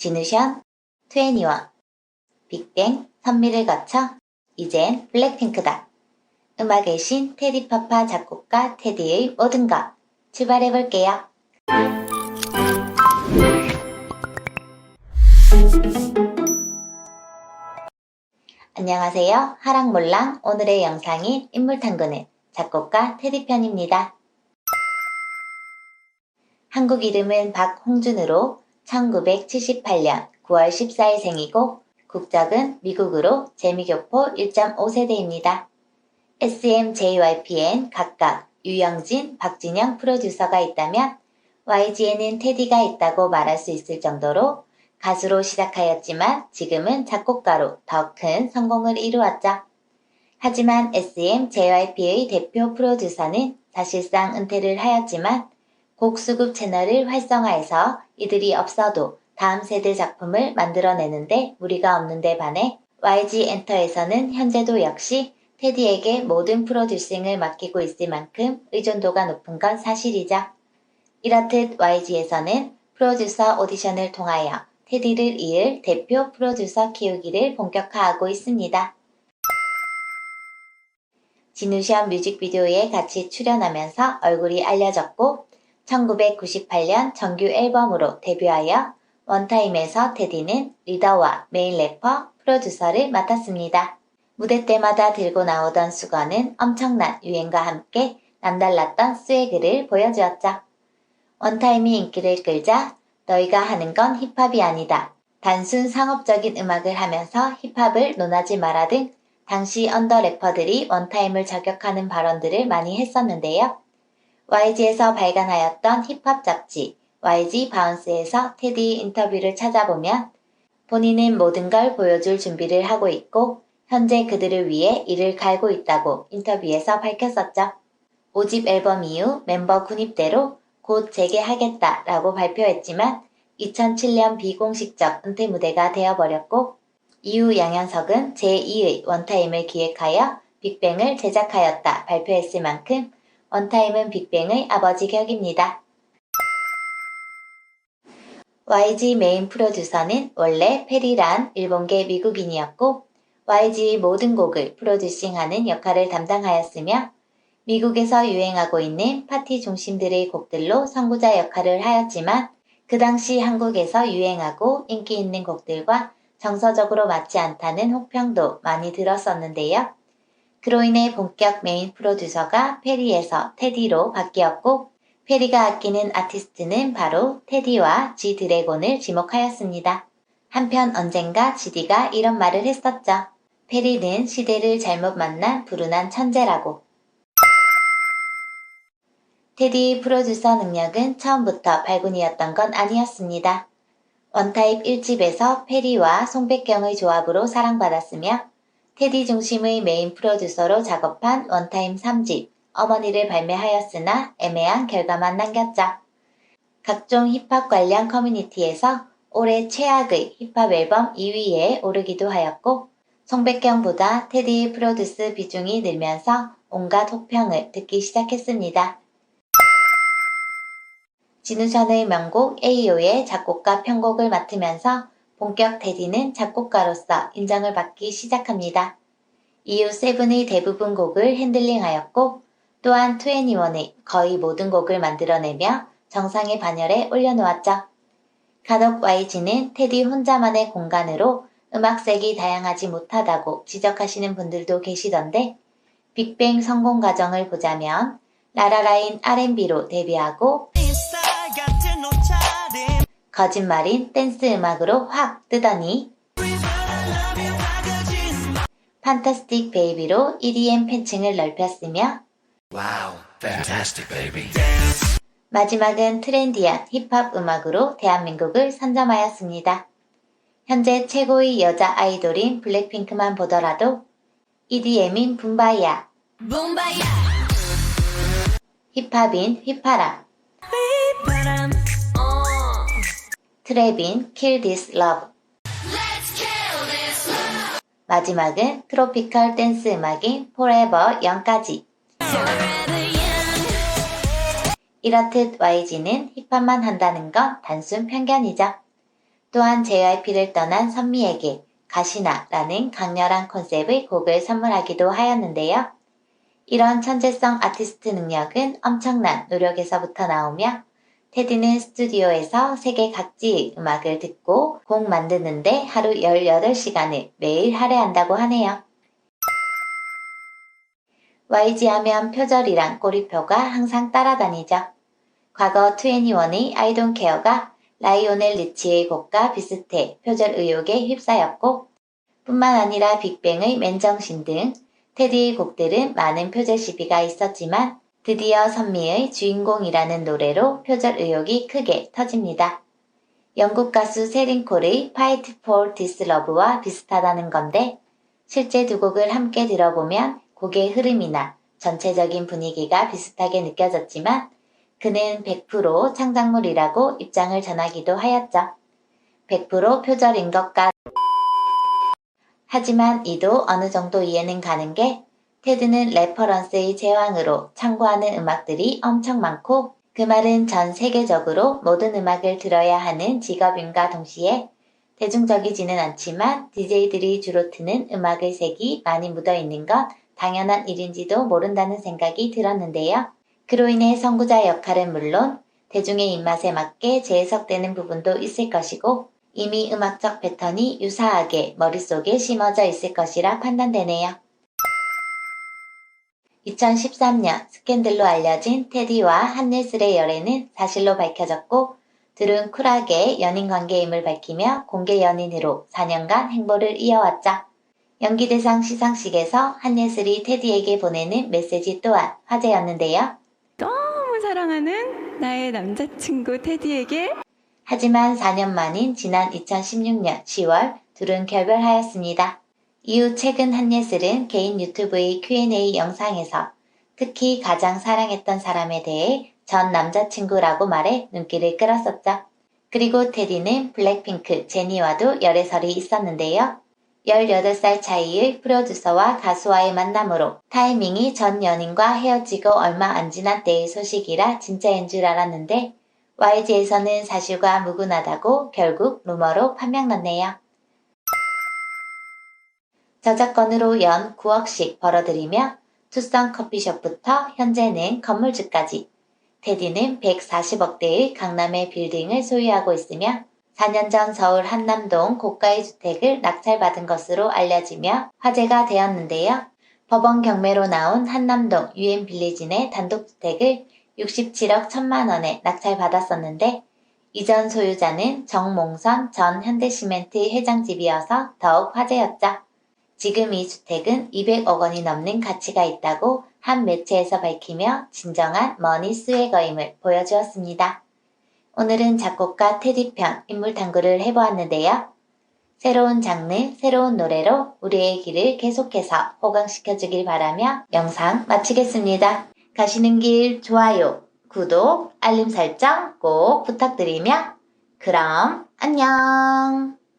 진우션, 트웬티원, 빅뱅, 선미를 거쳐 이젠 블랙핑크다. 음악의 신 테디파파 작곡가 테디의 모든 것 출발해볼게요. 안녕하세요. 하랑몰랑 오늘의 영상인 인물탐구는 작곡가 테디편입니다. 한국 이름은 박홍준으로 1978년 9월 14일 생이고 국적은 미국으로 재미교포 1.5세대입니다. SM, JYPN 각각 유영진, 박진영 프로듀서가 있다면 YG에는 테디가 있다고 말할 수 있을 정도로 가수로 시작하였지만 지금은 작곡가로 더 큰 성공을 이루었죠. 하지만 SM, JYP의 대표 프로듀서는 사실상 은퇴를 하였지만 곡 수급 채널을 활성화해서 이들이 없어도 다음 세대 작품을 만들어내는데 무리가 없는데 반해 YG 엔터에서는 현재도 역시 테디에게 모든 프로듀싱을 맡기고 있을 만큼 의존도가 높은 건 사실이죠. 이렇듯 YG에서는 프로듀서 오디션을 통하여 테디를 이을 대표 프로듀서 키우기를 본격화하고 있습니다. 진우션 뮤직비디오에 같이 출연하면서 얼굴이 알려졌고 1998년 정규 앨범으로 데뷔하여 원타임에서 테디는 리더와 메인 래퍼, 프로듀서를 맡았습니다. 무대 때마다 들고 나오던 수건은 엄청난 유행과 함께 남달랐던 스웨그를 보여주었죠. 원타임이 인기를 끌자 너희가 하는 건 힙합이 아니다. 단순 상업적인 음악을 하면서 힙합을 논하지 마라 등 당시 언더 래퍼들이 원타임을 저격하는 발언들을 많이 했었는데요. YG에서 발간하였던 힙합 잡지 YG 바운스에서 테디 인터뷰를 찾아보면 본인은 모든 걸 보여줄 준비를 하고 있고 현재 그들을 위해 이를 갈고 있다고 인터뷰에서 밝혔었죠. 5집 앨범 이후 멤버 군입대로 곧 재개하겠다라고 발표했지만 2007년 비공식적 은퇴 무대가 되어버렸고 이후 양현석은 제2의 원타임을 기획하여 빅뱅을 제작하였다 발표했을 만큼 원타임은 빅뱅의 아버지 격입니다. YG 메인 프로듀서는 원래 페리란 일본계 미국인이었고 YG의 모든 곡을 프로듀싱하는 역할을 담당하였으며 미국에서 유행하고 있는 파티 중심들의 곡들로 선구자 역할을 하였지만 그 당시 한국에서 유행하고 인기 있는 곡들과 정서적으로 맞지 않다는 혹평도 많이 들었었는데요. 그로 인해 본격 메인 프로듀서가 페리에서 테디로 바뀌었고 페리가 아끼는 아티스트는 바로 테디와 지 드래곤을 지목하였습니다. 한편 언젠가 지디가 이런 말을 했었죠. 페리는 시대를 잘못 만난 불운한 천재라고. 테디 프로듀서 능력은 처음부터 발군이었던 건 아니었습니다. 원타입 1집에서 페리와 송백경의 조합으로 사랑받았으며 테디 중심의 메인 프로듀서로 작업한 원타임 3집 어머니를 발매하였으나 애매한 결과만 남겼죠. 각종 힙합 관련 커뮤니티에서 올해 최악의 힙합 앨범 2위에 오르기도 하였고 송백경보다 테디 프로듀스 비중이 늘면서 온갖 혹평을 듣기 시작했습니다. 진우션의 명곡 AO의 작곡가 편곡을 맡으면서 본격 테디는 작곡가로서 인정을 받기 시작합니다. 이후 세븐의 대부분 곡을 핸들링하였고 또한 트웬티원의 거의 모든 곡을 만들어내며 정상의 반열에 올려놓았죠. 간혹 YG는 테디 혼자만의 공간으로 음악색이 다양하지 못하다고 지적하시는 분들도 계시던데 빅뱅 성공 과정을 보자면 라라라인 R&B로 데뷔하고 거짓말인 댄스 음악으로 확 뜨더니 판타스틱 베이비로 EDM 팬층을 넓혔으며 Wow, fantastic, baby. 마지막은 트렌디한 힙합 음악으로 대한민국을 선점하였습니다. 현재 최고의 여자 아이돌인 블랙핑크만 보더라도 EDM인 붐바이야, 붐바야 힙합인 휘파람, 어 트랩인 Kill This Love, Let's kill this love 마지막은 트로피컬 댄스 음악인 Forever Young까지. 이렇듯 YG는 힙합만 한다는 건 단순 편견이죠. 또한 JYP를 떠난 선미에게 가시나라는 강렬한 컨셉의 곡을 선물하기도 하였는데요. 이런 천재성 아티스트 능력은 엄청난 노력에서부터 나오며 테디는 스튜디오에서 세계 각지의 음악을 듣고 곡 만드는데 하루 18시간을 매일 할애한다고 하네요. YG 하면 표절이란 꼬리표가 항상 따라다니죠. 과거 21의 I Don't Care가 라이오넬 리치의 곡과 비슷해 표절 의혹에 휩싸였고 뿐만 아니라 빅뱅의 맨정신 등 테디의 곡들은 많은 표절 시비가 있었지만 드디어 선미의 주인공이라는 노래로 표절 의혹이 크게 터집니다. 영국 가수 세린 콜의 Fight for This Love와 비슷하다는 건데 실제 두 곡을 함께 들어보면 곡의 흐름이나 전체적인 분위기가 비슷하게 느껴졌지만 그는 100% 창작물이라고 입장을 전하기도 하였죠. 100% 표절인 것 같. 하지만 이도 어느 정도 이해는 가는 게 테드는 레퍼런스의 제왕으로 참고하는 음악들이 엄청 많고 그 말은 전 세계적으로 모든 음악을 들어야 하는 직업임과 동시에 대중적이지는 않지만 DJ들이 주로 트는 음악의 색이 많이 묻어 있는 건 당연한 일인지도 모른다는 생각이 들었는데요. 그로 인해 선구자 역할은 물론 대중의 입맛에 맞게 재해석되는 부분도 있을 것이고 이미 음악적 패턴이 유사하게 머릿속에 심어져 있을 것이라 판단되네요. 2013년 스캔들로 알려진 테디와 한예슬의 열애는 사실로 밝혀졌고 둘은 쿨하게 연인 관계임을 밝히며 공개 연인으로 4년간 행보를 이어왔죠. 연기대상 시상식에서 한예슬이 테디에게 보내는 메시지 또한 화제였는데요. 너무 사랑하는 나의 남자친구 테디에게 하지만 4년 만인 지난 2016년 10월 둘은 결별하였습니다. 이후 최근 한예슬은 개인 유튜브의 Q&A 영상에서 특히 가장 사랑했던 사람에 대해 전 남자친구라고 말해 눈길을 끌었었죠. 그리고 테디는 블랙핑크 제니와도 열애설이 있었는데요. 18살 차이의 프로듀서와 가수와의 만남으로 타이밍이 전 연인과 헤어지고 얼마 안 지난 때의 소식이라 진짜인 줄 알았는데 YG에서는 사실과 무근하다고 결국 루머로 판명났네요. 저작권으로 연 9억씩 벌어들이며 투썸 커피숍부터 현재는 건물주까지 테디는 140억대의 강남의 빌딩을 소유하고 있으며 4년 전 서울 한남동 고가의 주택을 낙찰받은 것으로 알려지며 화제가 되었는데요. 법원 경매로 나온 한남동 유엔 빌리지 내 단독주택을 67억 1천만 원에 낙찰받았었는데 이전 소유자는 정몽선 전 현대시멘트 회장집이어서 더욱 화제였죠. 지금 이 주택은 200억 원이 넘는 가치가 있다고 한 매체에서 밝히며 진정한 머니 스웨거임을 보여주었습니다. 오늘은 작곡가 테디 편 인물 탐구를 해보았는데요. 새로운 장르, 새로운 노래로 우리의 길을 계속해서 호강시켜 주길 바라며 영상 마치겠습니다. 가시는 길 좋아요, 구독, 알림 설정 꼭 부탁드리며 그럼 안녕!